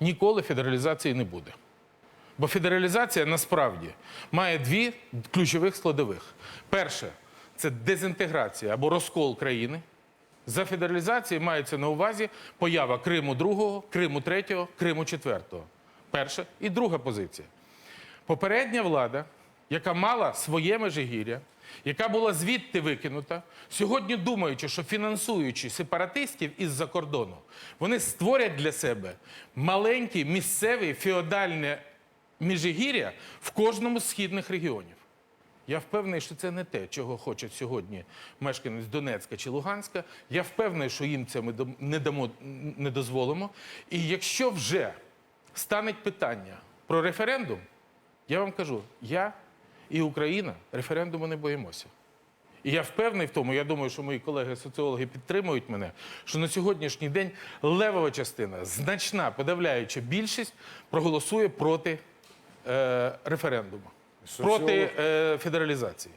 ніколи федералізації не буде. Бо федералізація насправді має дві ключових складових. Перше це дезінтеграція або розкол країни. За федералізацією мається на увазі поява Криму другого, Криму третього, Криму четвертого. Перша і друга позиція. Попередня влада, яка мала своє межигір'я, яка була звідти викинута, сьогодні думаючи, що фінансуючи сепаратистів із-за кордону, вони створять для себе маленький місцевий феодальне міжгір'я в кожному з східних регіонів. Я впевнений, що це не те, чого хоче сьогодні мешканець Донецька чи Луганська. Я впевнений, що їм це ми не дамо, не дозволимо. І якщо вже стане питання про референдум, я вам кажу, я і Україна референдуму не боїмося. І я впевнений в тому, я думаю, що мої колеги-соціологи підтримують мене, що на сьогоднішній день левова частина, значна подавляюча більшість проголосує проти е, референдуму, Соціолог- проти е, федералізації.